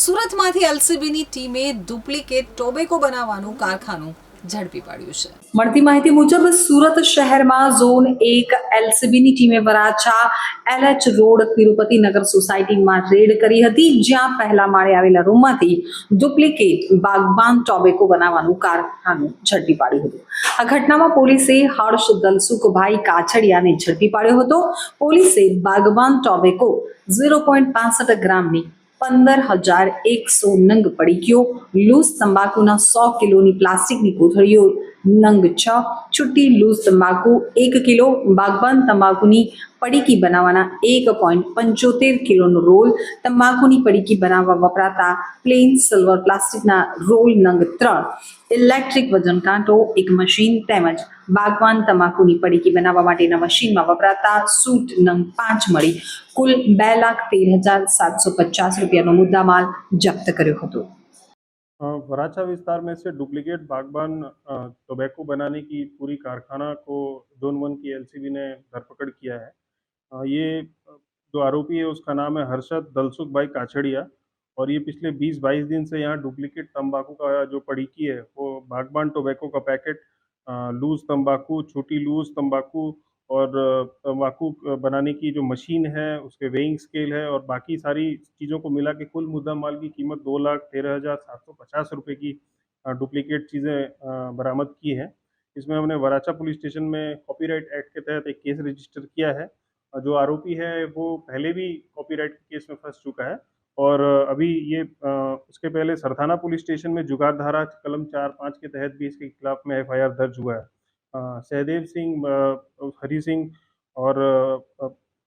સુરતમાંથી એલસીબીની ટીમે duplicate tobacco બનાવવાનું કારખાનું ઝડપી પાડ્યું છે. મળતી માહિતી મુજબ સુરત શહેરમાં ઝોન એક એલસીબીની ટીમે વરાછા એલએચ રોડ તિરુપતિ નગર સોસાયટીમાં રેડ કરી હતી, જ્યાં પહેલા માળે આવેલા રૂમમાંથી ડુપ્લિકેટ બાગબાન ટોબેકો બનાવવાનું કારખાનું ઝડપી પાડ્યું હતું. આ ઘટનામાં પોલીસે હર્ષ દલસુખભાઈ કાછડિયાને ઝડપી પાડ્યો હતો. પોલીસે બાગબાન ટોબેકો ઝીરો પોઈન્ટ પાસઠ ગ્રામની પંદર હજાર એકસો નંગ પડીકીઓ લૂઝ તંબાકુના સો કિલોની પ્લાસ્ટિકની કોથળીઓ નંગ છ છુટ્ટી લૂઝ તંબાકુ એક કિલો બાગબાન તંબાકુની પડીકી બનાવવાના એક પોઈન્ટ પંચોતેર કિલોનો રોલ તંબાકુની પડીકી બનાવવા વપરાતા પ્લેન સિલ્વર પ્લાસ્ટિકના રોલ નંગ ત્રણ ઇલેક્ટ્રિક વજન કાંટો એક મશીન તેમજ બાગવાન તમાકુની પડીકી બનાવવા માટેના મશીનમાં વપરાતા સૂટ નંગ પાંચ મળી કુલ બે લાખ તેર હજાર સાતસો પચાસ રૂપિયાનો મુદ્દામાલ જપ્ત કર્યો હતો वराछा विस्तार में से डुप्लीकेट बागबान टोबैको बनाने की पूरी कारखाना को जोन वन की एलसीबी ने धरपकड़ किया है। ये जो आरोपी है उसका नाम है हर्षद दलसुख भाई काछड़िया और ये पिछले 20-22 दिन से यहाँ डुप्लीकेट तंबाकू का जो पड़ीकी है वो बागबान टोबैको का पैकेट लूज तंबाकू, छोटी लूज तंबाकू और तंबाकू बनाने की जो मशीन है, उसके वेइंग स्केल है और बाकी सारी चीज़ों को मिला के कुल मुद्दा माल की कीमत दो लाख तेरह हज़ार सात सौ पचास रुपये की डुप्लीकेट चीज़ें बरामद की हैं। इसमें हमने वराचा पुलिस स्टेशन में कॉपीराइट एक्ट के तहत एक केस रजिस्टर किया है। जो आरोपी है, वो पहले भी कॉपीराइट के केस में फंस चुका है और अभी ये उसके पहले सरथाना पुलिस स्टेशन में जुगाड़ धारा कलम चार पाँच के तहत भी इसके खिलाफ में एफआईआर दर्ज हुआ है। सहदेव सिंह हरी सिंह और